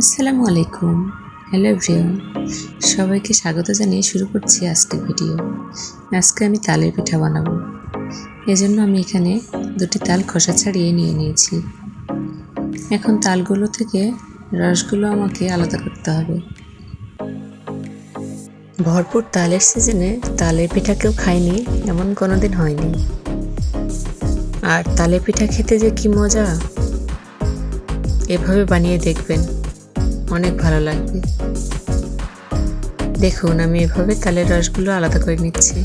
আসসালামু আলাইকুম। Hello everyone সবাইকে স্বাগত জানিয়ে শুরু করছি আজকের ভিডিও। আজকে আমি তালের পিঠা বানাবো। এজন্য আমি এখানে দুটি তাল খোসা ছাড়িয়ে নিয়ে নিয়েছি। এখন তালগুলো থেকে রসগুলো আমাকে আলাদা করতে হবে। ভরপুর তালের সিজনে তালের পিঠা কেউ খায়নি, এমন কোনোদিন হয়নি। আর তালের পিঠা খেতে যে কি মজা! এভাবে বানিয়ে দেখবেন। অনেক ভালো লাগবে। দেখুন, আমি এভাবে তালের রসগুলো আলাদা করে নিচ্ছি।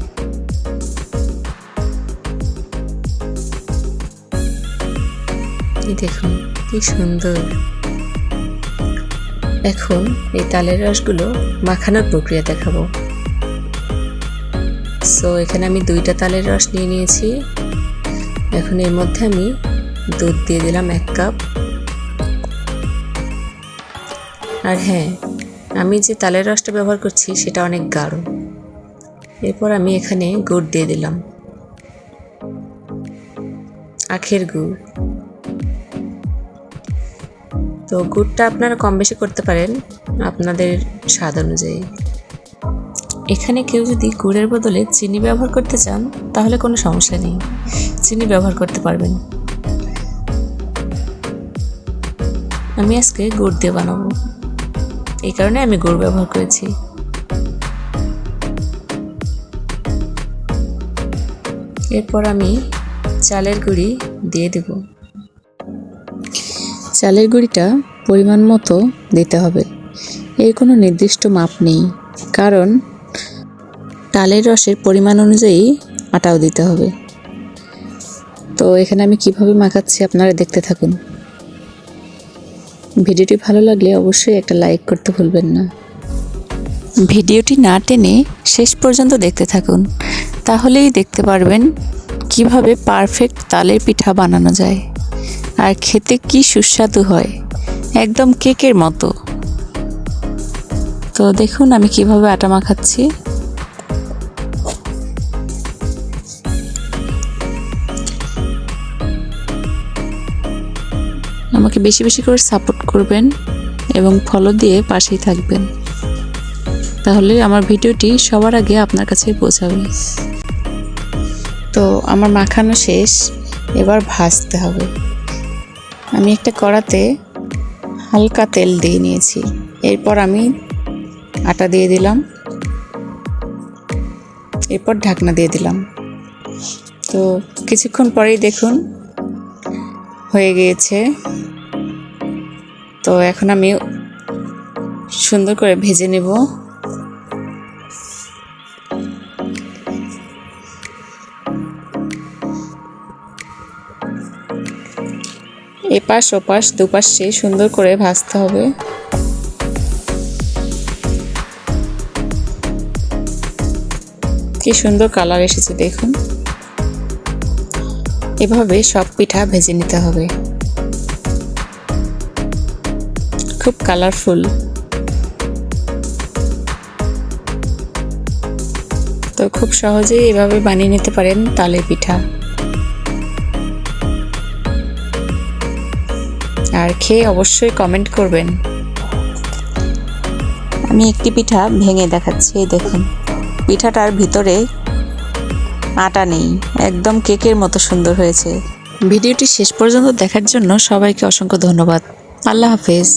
দেখুন, কি সুন্দর। এখন এই তালের রসগুলো মাখানোর প্রক্রিয়া দেখাবো। সো এখানে আমি দুইটা তালের রস নিয়ে নিয়েছি। এখন এর মধ্যে আমি দুধ দিয়ে দিলাম এক কাপ। আর হ্যাঁ আমি যে তালের রসটা ব্যবহার করছি সেটা অনেক গাঢ়। এরপর আমি এখানে গুড় দিয়ে দিলাম। আখের গুড়। তো গুড়টা আপনারা কম বেশি করতে পারেন আপনাদের স্বাদ অনুযায়ী। এখানে কেউ যদি গুড়ের বদলে চিনি ব্যবহার করতে চান, তাহলে কোনো সমস্যা নেই। চিনি ব্যবহার করতে পারবেন। আমি আজকে গুড় দিয়ে বানাবো। এই কারণে আমি গুড় ব্যবহার করেছি। এরপর আমি চালের গুঁড়ি দিয়ে দেব। চালের গুঁড়িটা পরিমাণ মতো দিতে হবে। এর কোনো নির্দিষ্ট মাপ নেই, কারণ তালের রসের পরিমাণ অনুযায়ী আটাও দিতে হবে। তো এখানে আমি কীভাবে মাখাচ্ছি আপনারা দেখতে থাকুন। ভিডিওটি ভালো লাগলে অবশ্যই একটা লাইক করতে ভুলবেন না। ভিডিওটি না টেনে শেষ পর্যন্ত দেখতে থাকুন। তাহলেই দেখতে পারবেন কীভাবে পারফেক্ট তালের পিঠা বানানো যায় আর খেতে কি সুস্বাদু হয়। একদম কেকের মতো। তো দেখুন আমি কীভাবে আটা মাখাচ্ছি। আমাকে বেশি বেশি করে সাপোর্ট করবেন এবং ফলো দিয়ে পাশেই থাকবেন। তাহলে আমার ভিডিওটি সবার আগে আপনার কাছে পৌঁছাবে। তো আমার মাখানো শেষ, এবার ভাজতে হবে। আমি একটা কড়াতে হালকা তেল দিয়ে নিয়েছি। এরপর আমি আটা দিয়ে দিলাম। এরপর ঢাকনা দিয়ে দিলাম। তো কিছুক্ষণ পরেই দেখুন, হয়ে গিয়েছে। তো এখন আমি সুন্দর করে ভেজে নেব। এপাশ ওপাশ, দুপাশে সুন্দর করে ভাজতে হবে। কি সুন্দর কালার এসেছে দেখুন। এভাবে সব পিঠা ভেজে নিতে হবে। খুব কালারফুল তো খুব সহজেই এভাবে বানিয়ে নিতে পারেন তালে পিঠা। আর খেয়ে অবশ্যই কমেন্ট করবেন। আমি একটি পিঠা ভেঙে দেখাচ্ছি এই দেখুন। পিঠাটার ভিতরে আটা নেই একদম কেকের মতো সুন্দর হয়েছে। ভিডিওটি শেষ পর্যন্ত দেখার জন্য সবাইকে অসংখ্য ধন্যবাদ। আল্লাহ হাফেজ।